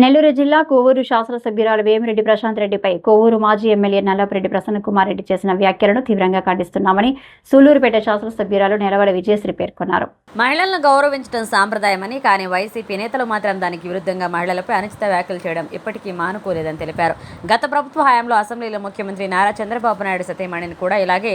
నెల్లూరు జిల్లా కోవూరు శాసనసభ్యురాలు వేమిరెడ్డి ప్రశాంత్ రెడ్డిపై కోవూరు మాజీ ఎమ్మెల్యే నల్లపరెడ్డి ప్రసన్నకుమార్ రెడ్డి చేసిన వ్యాఖ్యలను తీవ్రంగా ఖండిస్తున్నామని సూలూరుపేట శాసనసభ్యురాలు నెలవడ విజయశ్రీ పేర్కొన్నారు. మహిళలను గౌరవించడం సాంప్రదాయమని కానీ వైసీపీ నేతలు మాత్రం దానికి విరుద్ధంగా మహిళలపై అనుచిత వ్యాఖ్యలు చేయడం ఇప్పటికీ మానుకోలేదని తెలిపారు. గత ప్రభుత్వ హయాంలో అసెంబ్లీలో ముఖ్యమంత్రి నారా చంద్రబాబు నాయుడు సతీమణిని కూడా ఇలాగే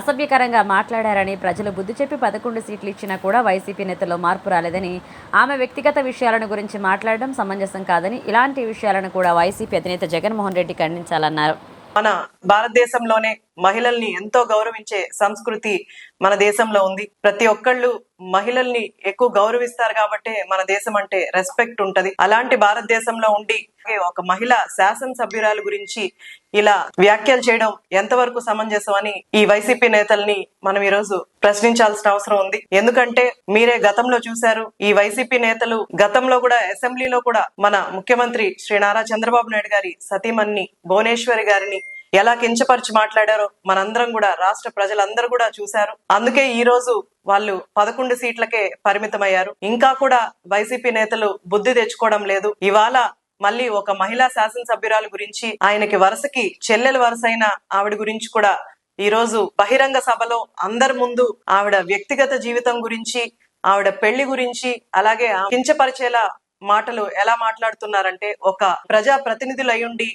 అసభ్యకరంగా మాట్లాడారని ప్రజలు బుద్ధి చెప్పి పదకొండు సీట్లు ఇచ్చినా కూడా వైసీపీ నేతల్లో మార్పు రాలేదని ఆమె వ్యక్తిగత విషయాలను గురించి మాట్లాడడం సమంజసం కాదు కాదని ఇలాంటి విషయాలను కూడా వైసీపీ అధినేత జగన్మోహన్ రెడ్డి ఖండించాలన్నారు. మన భారతదేశంలోనే మహిళల్ని ఎంతో గౌరవించే సంస్కృతి మన దేశంలో ఉంది. ప్రతి ఒక్కళ్ళు మహిళల్ని ఎక్కువ గౌరవిస్తారు కాబట్టి మన దేశం అంటే రెస్పెక్ట్ ఉంటది. అలాంటి భారతదేశంలో ఉండి ఒక మహిళ శాసనసభ్యురాలు గురించి ఇలా వ్యాఖ్యలు చేయడం ఎంతవరకు సమంజసం అని ఈ వైసీపీ నేతల్ని మనం ఈ రోజు ప్రశ్నించాల్సిన అవసరం ఉంది. ఎందుకంటే మీరే గతంలో చూశారు ఈ వైసీపీ నేతలు గతంలో కూడా అసెంబ్లీలో కూడా మన ముఖ్యమంత్రి శ్రీ నారా చంద్రబాబు నాయుడు గారి సతీమణి భువనేశ్వరి గారిని ఎలా కించపరిచి మాట్లాడారో మనందరం కూడా రాష్ట్ర ప్రజలందరూ కూడా చూశారు. అందుకే ఈ రోజు వాళ్ళు పదకొండు సీట్లకే పరిమితమయ్యారు. ఇంకా కూడా వైసీపీ నేతలు బుద్ధి తెచ్చుకోవడం లేదు. ఇవాళ మళ్ళీ ఒక మహిళా శాసనసభ్యురాలు గురించి ఆయనకి వరుసకి చెల్లెల వరుసైన ఆవిడ గురించి కూడా ఈ రోజు బహిరంగ సభలో అందరి ముందు ఆవిడ వ్యక్తిగత జీవితం గురించి ఆవిడ పెళ్ళి గురించి అలాగే కించపరిచేలా మాటలు ఎలా మాట్లాడుతున్నారంటే ఒక ప్రజా ప్రతినిధులయ్యుండి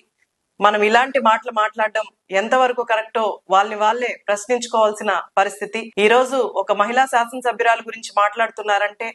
మనం ఇలాంటి మాటలు మాట్లాడడం ఎంతవరకు కరెక్టో వాళ్ళని వాళ్ళే ప్రశ్నించుకోవాల్సిన పరిస్థితి. ఈ రోజు ఒక మహిళా శాసనసభ్యురాలు గురించి మాట్లాడుతున్నారంటే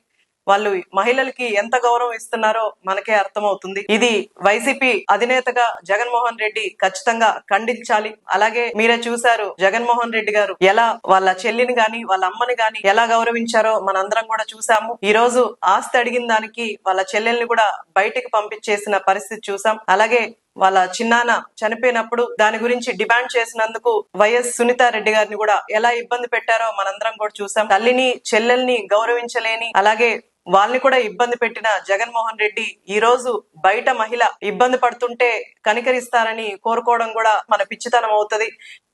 వాళ్ళు మహిళలకి ఎంత గౌరవం ఇస్తున్నారో మనకే అర్థమవుతుంది. ఇది వైసీపీ అధినేతగా జగన్మోహన్ రెడ్డి ఖచ్చితంగా ఖండించాలి. అలాగే మీరే చూశారు జగన్మోహన్ రెడ్డి గారు ఎలా వాళ్ళ చెల్లిని గాని వాళ్ళ అమ్మని గాని ఎలా గౌరవించారో మనందరం కూడా చూసాము ఈ రోజు ఆస్తి అడిగిన దానికి వాళ్ళ చెల్లెల్ని కూడా బయటికి పంపించేసిన పరిస్థితి చూసాం అలాగే వాళ్ళ చిన్నాన్న చనిపోయినప్పుడు దాని గురించి డిమాండ్ చేసినందుకు వైఎస్ సునీత రెడ్డి గారిని కూడా ఎలా ఇబ్బంది పెట్టారో మనందరం కూడా చూసాం. తల్లిని చెల్లెల్ని గౌరవించలేని అలాగే వాళ్ళని కూడా ఇబ్బంది పెట్టిన జగన్మోహన్ రెడ్డి ఈ రోజు బయట మహిళ ఇబ్బంది పడుతుంటే కనికరిస్తారని కోరుకోవడం కూడా మన పిచ్చితనం అవుతది.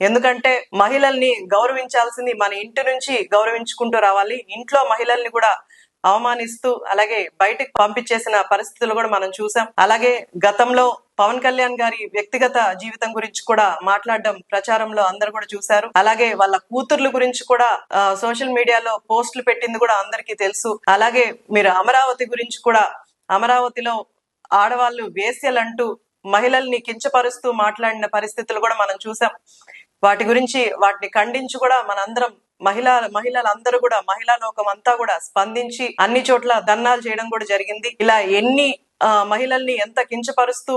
ఎందుకంటే మహిళల్ని గౌరవించాల్సింది మన ఇంటి నుంచి గౌరవించుకుంటూ రావాలి. ఇంట్లో మహిళల్ని కూడా అవమానిస్తూ అలాగే బయటకు పంపించేసిన పరిస్థితులు కూడా మనం చూసాం. అలాగే గతంలో పవన్ కళ్యాణ్ గారి వ్యక్తిగత జీవితం గురించి కూడా మాట్లాడడం ప్రచారంలో అందరు కూడా చూశారు. అలాగే వాళ్ళ కూతుర్ల గురించి కూడా సోషల్ మీడియాలో పోస్టులు పెట్టింది కూడా అందరికీ తెలుసు. అలాగే మీరు అమరావతి గురించి కూడా అమరావతిలో ఆడవాళ్ళు వేస్యలంటూ మహిళల్ని కించపరుస్తూ మాట్లాడిన పరిస్థితులు కూడా మనం చూసాం. వాటి గురించి వాటిని ఖండించి కూడా మనందరం మహిళా మహిళలందరూ కూడా మహిళా లోకం అంతా కూడా స్పందించి అన్ని చోట్ల దన్నాలు చేయడం కూడా జరిగింది. ఇలా ఎన్ని మహిళల్ని ఎంత కించపరుస్తూ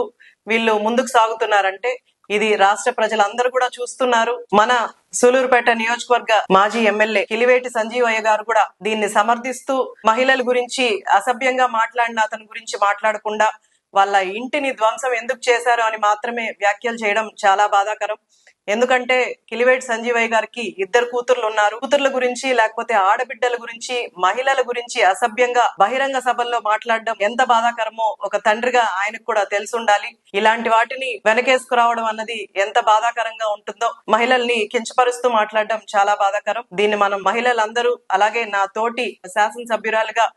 వీళ్ళు ముందుకు సాగుతున్నారంటే ఇది రాష్ట్ర ప్రజలందరూ కూడా చూస్తున్నారు. మన సూలూరుపేట నియోజకవర్గ మాజీ ఎమ్మెల్యే కిలివేటి సంజీవయ్య గారు కూడా దీన్ని సమర్థిస్తూ మహిళల గురించి అసభ్యంగా మాట్లాడిన అతని గురించి మాట్లాడకుండా వాళ్ళ ఇంటిని ధ్వంసం ఎందుకు చేశారు అని మాత్రమే వ్యాఖ్యలు చేయడం చాలా బాధాకరం. ఎందుకంటే కిలివేటి సంజీవయ్య గారికి ఇద్దరు కూతుర్లు ఉన్నారు. కూతుర్ల గురించి లేకపోతే ఆడబిడ్డల గురించి మహిళల గురించి అసభ్యంగా బహిరంగ సభల్లో మాట్లాడడం ఎంత బాధాకరమో ఒక తండ్రిగా ఆయనకు కూడా తెలిసి ఉండాలి. ఇలాంటి వాటిని వెనకేసుకురావడం అన్నది ఎంత బాధాకరంగా ఉంటుందో మహిళల్ని కించపరుస్తూ మాట్లాడడం చాలా బాధాకరం. దీన్ని మనం మహిళలందరూ అలాగే నా తోటి శాసనసభ్యురాలుగా